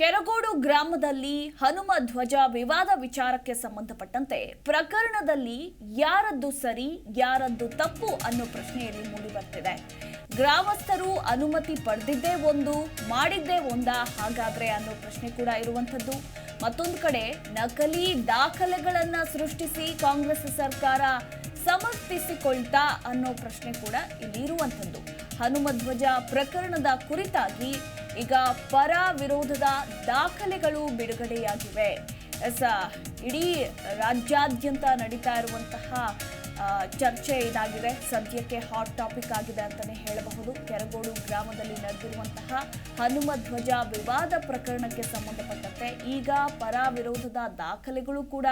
ಕೆರಗೋಡು ಗ್ರಾಮದಲ್ಲಿ ಹನುಮ ಧ್ವಜ ವಿವಾದ ವಿಚಾರಕ್ಕೆ ಸಂಬಂಧಪಟ್ಟಂತೆ ಪ್ರಕರಣದಲ್ಲಿ ಯಾರದ್ದು ಸರಿ, ಯಾರದ್ದು ತಪ್ಪು ಅನ್ನೋ ಪ್ರಶ್ನೆಯಲ್ಲಿ ಮೂಡಿಬರ್ತಿದೆ ಗ್ರಾಮಸ್ಥರು ಅನುಮತಿ ಪಡೆದಿದ್ದೇ ಒಂದು, ಮಾಡಿದ್ದೇ ಒಂದಾ, ಹಾಗಾದ್ರೆ ಅನ್ನೋ ಪ್ರಶ್ನೆ ಕೂಡ ಇರುವಂಥದ್ದು. ಮತ್ತೊಂದು ಕಡೆ, ನಕಲಿ ದಾಖಲೆಗಳನ್ನು ಸೃಷ್ಟಿಸಿ ಕಾಂಗ್ರೆಸ್ ಸರ್ಕಾರ ಸಮರ್ಥಿಸಿಕೊಳ್ತಾ ಅನ್ನೋ ಪ್ರಶ್ನೆ ಕೂಡ ಇಲ್ಲಿ ಇರುವಂಥದ್ದು. ಹನುಮಧ್ವಜ ಪ್ರಕರಣದ ಕುರಿತಾಗಿ ಈಗ ಪರ ವಿರೋಧದ ದಾಖಲೆಗಳು ಬಿಡುಗಡೆಯಾಗಿವೆ. ಎಸ್ ಇಡೀ ರಾಜ್ಯಾದ್ಯಂತ ನಡೀತಾ ಇರುವಂತಹ ಚರ್ಚೆ ಇದಾಗಿದೆ. ಸದ್ಯಕ್ಕೆ ಹಾಟ್ ಟಾಪಿಕ್ ಆಗಿದೆ ಅಂತಲೇ ಹೇಳಬಹುದು. ಕೆರಗೋಡು ಗ್ರಾಮದಲ್ಲಿ ನಡೆದಿರುವಂತಹ ಹನುಮ ಧ್ವಜ ವಿವಾದ ಪ್ರಕರಣಕ್ಕೆ ಸಂಬಂಧಪಟ್ಟಂತೆ ಈಗ ಪರ ವಿರೋಧದ ದಾಖಲೆಗಳು ಕೂಡ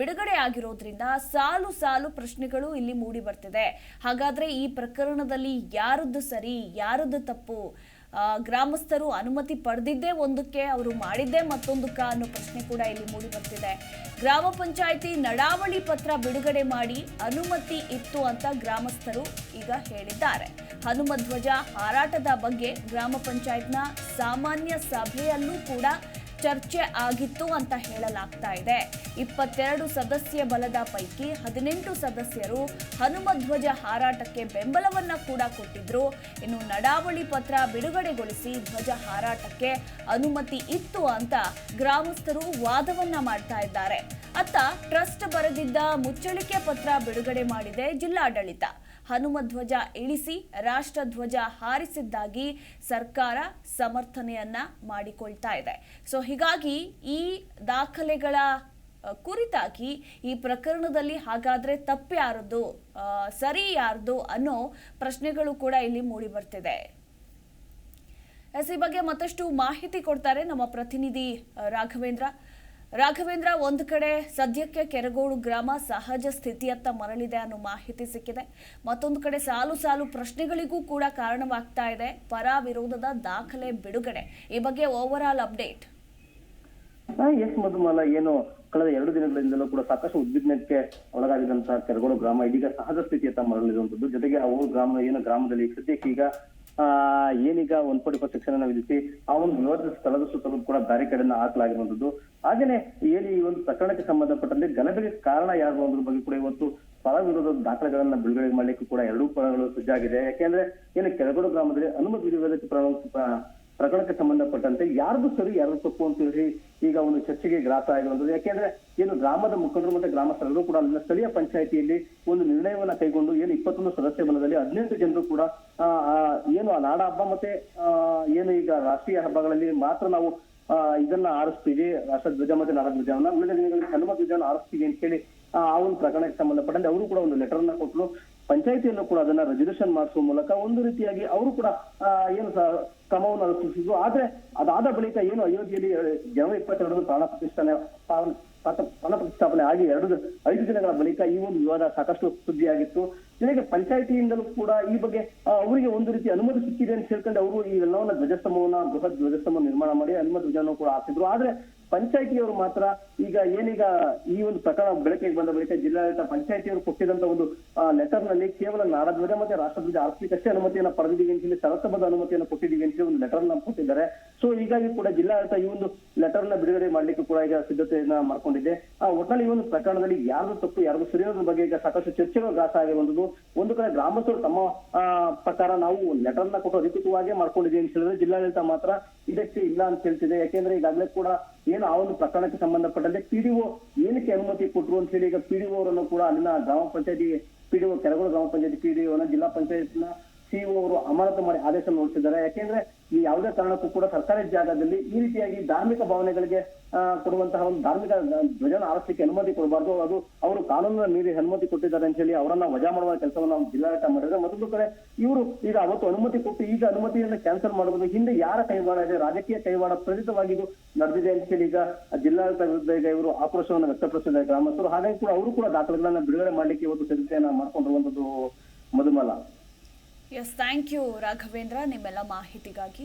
ಬಿಡುಗಡೆ ಆಗಿರೋದ್ರಿಂದ ಸಾಲು ಸಾಲು ಪ್ರಶ್ನೆಗಳು ಇಲ್ಲಿ ಮೂಡಿ ಬರ್ತಿದೆ. ಹಾಗಾದ್ರೆ ಈ ಪ್ರಕರಣದಲ್ಲಿ ಯಾರದ್ದು ಸರಿ, ಯಾರದ್ದು ತಪ್ಪು? ಗ್ರಾಮಸ್ಥರು ಅನುಮತಿ ಪಡೆದಿದ್ದೇ ಒಂದಕ್ಕೆ ಅವರು ಮಾಡಿದ್ದೇ ಮತ್ತೊಂದಕ್ಕ ಅನ್ನೋ ಪ್ರಶ್ನೆ ಕೂಡ ಇಲ್ಲಿ ಮೂಡಿ ಬರ್ತಿದೆ. ಗ್ರಾಮ ಪಂಚಾಯಿತಿ ನಡಾವಳಿ ಪತ್ರ ಬಿಡುಗಡೆ ಮಾಡಿ ಅನುಮತಿ ಇತ್ತು ಅಂತ ಗ್ರಾಮಸ್ಥರು ಈಗ ಹೇಳಿದ್ದಾರೆ. ಹನುಮಧ್ವಜ ಹಾರಾಟದ ಬಗ್ಗೆ ಗ್ರಾಮ ಪಂಚಾಯತ್ನ ಸಾಮಾನ್ಯ ಸಭೆಯಲ್ಲೂ ಕೂಡ ಚರ್ಚೆ ಆಗಿತ್ತು ಅಂತ ಹೇಳಲಾಗ್ತಾ ಇದೆ. ಇಪ್ಪತ್ತೆರಡು ಸದಸ್ಯ ಬಲದ ಪೈಕಿ ಹದಿನೆಂಟು ಸದಸ್ಯರು ಹನುಮಧ್ವಜ ಹಾರಾಟಕ್ಕೆ ಬೆಂಬಲವನ್ನ ಕೂಡ ಕೊಟ್ಟಿದ್ರು. ಇನ್ನು ನಡಾವಳಿ ಪತ್ರ ಬಿಡುಗಡೆಗೊಳಿಸಿ ಧ್ವಜ ಹಾರಾಟಕ್ಕೆ ಅನುಮತಿ ಇತ್ತು ಅಂತ ಗ್ರಾಮಸ್ಥರು ವಾದವನ್ನ ಮಾಡ್ತಾ ಇದ್ದಾರೆ. ಅತ್ತ ಟ್ರಸ್ಟ್ ಬರೆದಿದ್ದ ಮುಚ್ಚಳಿಕೆ ಪತ್ರ ಬಿಡುಗಡೆ ಮಾಡಿದೆ ಜಿಲ್ಲಾಡಳಿತ. ಹನುಮ ಧ್ವಜ ಇಳಿಸಿ ರಾಷ್ಟ್ರ ಧ್ವಜ ಹಾರಿಸಿದ್ದಾಗಿ ಸರ್ಕಾರ ಸಮರ್ಥನೆಯನ್ನ ಮಾಡಿಕೊಳ್ತಾ ಇದೆ. ಸೊ ಹೀಗಾಗಿ ಈ ದಾಖಲೆಗಳ ಕುರಿತಾಗಿ ಈ ಪ್ರಕರಣದಲ್ಲಿ ಹಾಗಾದ್ರೆ ತಪ್ಪ್ಯಾರದು ಸರಿ ಯಾರ್ದು ಅನ್ನೋ ಪ್ರಶ್ನೆಗಳು ಕೂಡ ಇಲ್ಲಿ ಮೂಡಿ ಬರ್ತಿದೆ. ಎಸ್ ಈ ಬಗ್ಗೆ ಮತ್ತಷ್ಟು ಮಾಹಿತಿ ಕೊಡ್ತಾರೆ ನಮ್ಮ ಪ್ರತಿನಿಧಿ ರಾಘವೇಂದ್ರ. ರಾಘವೇಂದ್ರ, ಒಂದು ಕಡೆ ಸದ್ಯಕ್ಕೆ ಕೆರಗೋಡು ಗ್ರಾಮ ಸಹಜ ಸ್ಥಿತಿಯತ್ತ ಮರಳಿದೆ ಅನ್ನೋ ಮಾಹಿತಿ ಸಿಕ್ಕಿದೆ. ಮತ್ತೊಂದು ಕಡೆ ಸಾಲು ಸಾಲು ಪ್ರಶ್ನೆಗಳಿಗೂ ಕೂಡ ಕಾರಣವಾಗ್ತಾ ಇದೆ. ಪರ ವಿರೋಧದ ದಾಖಲೆ ಬಿಡುಗಡೆ. ಈ ಬಗ್ಗೆ overall update S Madhumala, ಏನು ಕಳೆದ ಎರಡು ದಿನಗಳಿಂದಲೂ ಕೂಡ ಸಾಕಷ್ಟು ಉದ್ವಿಗ್ನಕ್ಕೆ ಒಳಗಾಗಿದಂತಹ ಕೆರಗೋಡು ಗ್ರಾಮ ಇದೀಗ ಸಹಜ ಸ್ಥಿತಿಯತ್ತ ಮರಳಿರುವಂತದ್ದು ಜೊತೆಗೆ ಅವರು ಗ್ರಾಮ ಏನು ಗ್ರಾಮದಲ್ಲಿ ಸದ್ಯಕ್ಕೆ ಈಗ ಏನೀಗ ಒನ್ ಫೋರ್ಟಿ ಫೋರ್ ಸೆಕ್ಷನ್ ಆ ಒಂದು ವಿವಾದ ಸ್ಥಳದ ಸುತ್ತಲೂ ಕೂಡ ಬ್ಯಾರಿಕೇಡ್ ಹಾಕಲಾಗಿರುವಂತದ್ದು ಹಾಗೇನೆ ಏನು ಈ ಒಂದು ಪ್ರಕರಣಕ್ಕೆ ಸಂಬಂಧಪಟ್ಟಂತೆ ಗಲಭೆಗೆ ಕಾರಣ ಯಾರು ಅನ್ನೋದ್ರ ಬಗ್ಗೆ ಕೂಡ ಇವತ್ತು ಪರ ವಿರೋಧದ ದಾಖಲೆಗಳನ್ನ ಬಿಡುಗಡೆ ಮಾಡಲಿಕ್ಕೂ ಕೂಡ ಎರಡೂ ಪರಗಳು ಸಜ್ಜಾಗಿದೆ. ಯಾಕೆಂದ್ರೆ ಏನು ಕೆಳಗೋಡು ಗ್ರಾಮದಲ್ಲಿ ಅನುಮತಿ ಪ್ರ- ಪ್ರಕರಣಕ್ಕೆ ಸಂಬಂಧಪಟ್ಟಂತೆ ಯಾರ್ದು ಸರಿ ಯಾರು ತಪ್ಪು ಅಂತ ಹೇಳಿ ಈಗ ಒಂದು ಚರ್ಚೆಗೆ ಗ್ರಾಸ ಆಗಿರುವಂತದ್ದು ಯಾಕೆಂದ್ರೆ ಏನು ಗ್ರಾಮದ ಮುಖಂಡರು ಮತ್ತೆ ಗ್ರಾಮಸ್ಥರೆಲ್ಲರೂ ಕೂಡ ಅಲ್ಲಿನ ಸ್ಥಳೀಯ ಪಂಚಾಯಿತಿಯಲ್ಲಿ ಒಂದು ನಿರ್ಣಯವನ್ನ ಕೈಗೊಂಡು ಏನು ಇಪ್ಪತ್ತೊಂದು ಸದಸ್ಯ ಬಲದಲ್ಲಿ ಹದಿನೆಂಟು ಜನರು ಕೂಡ ಏನು ಆ ನಾಡ ಹಬ್ಬ ಮತ್ತೆ ಏನು ಈಗ ರಾಷ್ಟ್ರೀಯ ಹಬ್ಬಗಳಲ್ಲಿ ಮಾತ್ರ ನಾವು ಇದನ್ನ ಆರಿಸ್ತೀವಿ. ರಾಷ್ಟ್ರ ಧ್ವಜ ಮತ್ತೆ ನಾಡ ಧ್ವಜವನ್ನ ಉಳಿದ ದಿನಗಳಲ್ಲಿ ಹನುಮ ಧ್ವಜವನ್ನು ಆರಿಸ್ತೀವಿ ಅಂತ ಹೇಳಿ ಆ ಒಂದು ಪ್ರಕರಣಕ್ಕೆ ಸಂಬಂಧಪಟ್ಟಂತೆ ಅವರು ಕೂಡ ಒಂದು ಲೆಟರ್ ಅನ್ನ ಕೊಟ್ಟರು. ಪಂಚಾಯಿತಿಯಲ್ಲೂ ಕೂಡ ಅದನ್ನ ರೆಸಲ್ಯೂಷನ್ ಮಾಡಿಸುವ ಮೂಲಕ ಒಂದು ರೀತಿಯಾಗಿ ಅವರು ಕೂಡ ಏನು ಕ್ರಮವನ್ನು ಅನುಸರಿಸಿದ್ರು. ಆದ್ರೆ ಅದಾದ ಬಳಿಕ ಏನು ಅಯೋಧ್ಯೆಯಲ್ಲಿ ಜನವರಿ ಇಪ್ಪತ್ತೆರಡರಂದು ಪ್ರಾಣ ಪ್ರತಿಷ್ಠಾನೆ ಪ್ರಾಣ ಪ್ರತಿಷ್ಠಾಪನೆ ಆಗಿ ಎರಡು, ಐದು ದಿನಗಳ ಬಳಿಕ ಈ ಒಂದು ವಿವಾದ ಸಾಕಷ್ಟು ಸುದ್ದಿಯಾಗಿತ್ತು. ಜೊತೆಗೆ ಪಂಚಾಯಿತಿಯಿಂದಲೂ ಕೂಡ ಈ ಬಗ್ಗೆ ಅವರಿಗೆ ಒಂದು ರೀತಿ ಅನುಮತಿ ಸಿಕ್ಕಿದೆ ಅಂತ ಹೇಳ್ಕೊಂಡು ಅವರು ಈ ಎಲ್ಲವನ್ನ ಧ್ವಜಸ್ತಂಭವನ್ನ, ಬೃಹತ್ ಧ್ವಜಸ್ತಂಭ ನಿರ್ಮಾಣ ಮಾಡಿ ಅನುಮತಿ ಧ್ವಜವನ್ನು ಕೂಡ ಹಾಕಿದ್ರು. ಆದ್ರೆ ಪಂಚಾಯಿತಿಯವರು ಮಾತ್ರ ಈಗ ಏನೀಗ ಈ ಒಂದು ಪ್ರಕರಣ ಬೆಳಕಿಗೆ ಬಂದ ಬಳಿಕ ಜಿಲ್ಲಾಡಳಿತ ಪಂಚಾಯಿತಿಯವರು ಕೊಟ್ಟಿದಂತ ಒಂದು ಲೆಟರ್ನಲ್ಲಿ ಕೇವಲ ನಾಡಧ್ವಜ ಮತ್ತೆ ರಾಷ್ಟ್ರಧ್ವಜ ಆರ್ಥಿಕಷ್ಟೇ ಅನುಮತಿಯನ್ನ ಪಡೆದಿದ್ದೀವಿ ಅಂತ ಹೇಳಿ ಅನುಮತಿಯನ್ನ ಅನುಮತಿಯನ್ನು ಕೊಟ್ಟಿದ್ದೀವಿ ಅಂತ ಹೇಳಿ ಒಂದು ಲೆಟರ್ನ ಕೊಟ್ಟಿದ್ದಾರೆ. ಸೊ ಹೀಗಾಗಿ ಕೂಡ ಜಿಲ್ಲಾಡಳಿತ ಈ ಒಂದು ಲೆಟರ್ನ ಬಿಡುಗಡೆ ಮಾಡ್ಲಿಕ್ಕೆ ಕೂಡ ಈಗ ಸಿದ್ಧತೆಯನ್ನ ಮಾಡ್ಕೊಂಡಿದೆ. ಆ ಒಟ್ಟಿನಲ್ಲಿ ಈ ಒಂದು ಪ್ರಕರಣದಲ್ಲಿ ಯಾರು ತಪ್ಪು ಯಾರು ಸರಿ ಅನ್ನೋದ್ರ ಬಗ್ಗೆ ಈಗ ಸಾಕಷ್ಟು ಚರ್ಚೆಗಳು ಗ್ರಾಸ ಆಗಿರುವಂತದ್ದು ಒಂದು ಕಡೆ ಗ್ರಾಮಸ್ಥರು ತಮ್ಮ ಪ್ರಕಾರ ನಾವು ಲೆಟರ್ನ ಕೊಟ್ಟು ಅಧಿಕೃತವಾಗಿ ಮಾಡ್ಕೊಂಡಿದ್ದೀವಿ ಅಂತ ಹೇಳಿದ್ರೆ ಜಿಲ್ಲಾಡಳಿತ ಮಾತ್ರ ಇದಕ್ಕೆ ಇಲ್ಲ ಅಂತ ಹೇಳ್ತಿದೆ. ಯಾಕೆಂದ್ರೆ ಈಗಾಗಲೇ ಕೂಡ ಏನು ಆ ಒಂದು ಪ್ರಕರಣಕ್ಕೆ ಸಂಬಂಧಪಟ್ಟಂತೆ ಪಿಡಿಒ ಏನಕ್ಕೆ ಅನುಮತಿ ಕೊಟ್ರು ಅಂತ ಹೇಳಿ ಈಗ ಪಿಡಿಒ ಅವರನ್ನು ಕೂಡ ಅಲ್ಲಿನ ಗ್ರಾಮ ಪಂಚಾಯತಿ ಪಿಡಿಒ ಕೆರಗೋಡು ಗ್ರಾಮ ಪಂಚಾಯತಿ ಪಿಡಿಒನ ಜಿಲ್ಲಾ ಪಂಚಾಯತ್ನ ಸಿಇಒ ಅವರು ಅಮಾನತು ಮಾಡಿ ಆದೇಶ ಹೊರಡಿಸಿದ್ದಾರೆ ಯಾಕೆಂದ್ರೆ ಈ ಯಾವುದೇ ಕಾರಣಕ್ಕೂ ಕೂಡ ಸರ್ಕಾರಿ ಜಾಗದಲ್ಲಿ ಈ ರೀತಿಯಾಗಿ ಧಾರ್ಮಿಕ ಭಾವನೆಗಳಿಗೆ ಕೊಡುವಂತಹ ಒಂದು ಧಾರ್ಮಿಕ ಧ್ವಜನ ಆರಿಸಲಿಕ್ಕೆ ಅನುಮತಿ ಕೊಡಬಾರ್ದು. ಅದು ಅವರು ಕಾನೂನಿನ ಮೀರಿ ಅನುಮತಿ ಕೊಟ್ಟಿದ್ದಾರೆ ಅಂತ ಹೇಳಿ ಅವರನ್ನ ವಜಾ ಮಾಡುವ ಕೆಲಸವನ್ನು ಜಿಲ್ಲಾಡಳಿತ ಮಾಡಿದ್ರೆ ಮತ್ತೊಂದು ಕಡೆ ಇವರು ಈಗ ಅವತ್ತು ಅನುಮತಿ ಕೊಟ್ಟು ಈಗ ಅನುಮತಿಯನ್ನು ಕ್ಯಾನ್ಸಲ್ ಮಾಡುವುದು ಹಿಂದೆ ಯಾರ ಕೈವಾಡ ಇದೆ, ರಾಜಕೀಯ ಕೈವಾಡ ಪ್ರೇರಿತವಾಗಿದ್ದು ನಡೆದಿದೆ ಅಂತ ಹೇಳಿ ಈಗ ಜಿಲ್ಲಾಡಳಿತ ವಿರುದ್ಧ ಈಗ ಇವರು ಆಕ್ರೋಶವನ್ನು ವ್ಯಕ್ತಪಡಿಸಿದ್ದಾರೆ ಗ್ರಾಮಸ್ಥರು. ಹಾಗಾಗಿ ಕೂಡ ಅವರು ಕೂಡ ದಾಖಲೆಗಳನ್ನ ಬಿಡುಗಡೆ ಮಾಡಲಿಕ್ಕೆ ಇವತ್ತು ಸಿದ್ಧತೆಯನ್ನ ಮಾಡ್ಕೊಂಡಿರುವಂತದ್ದು Madhumala. Yes thank you Raghavendra ನಿಮ್ಮೆಲ್ಲ ಮಾಹಿತಿಗಾಗಿ.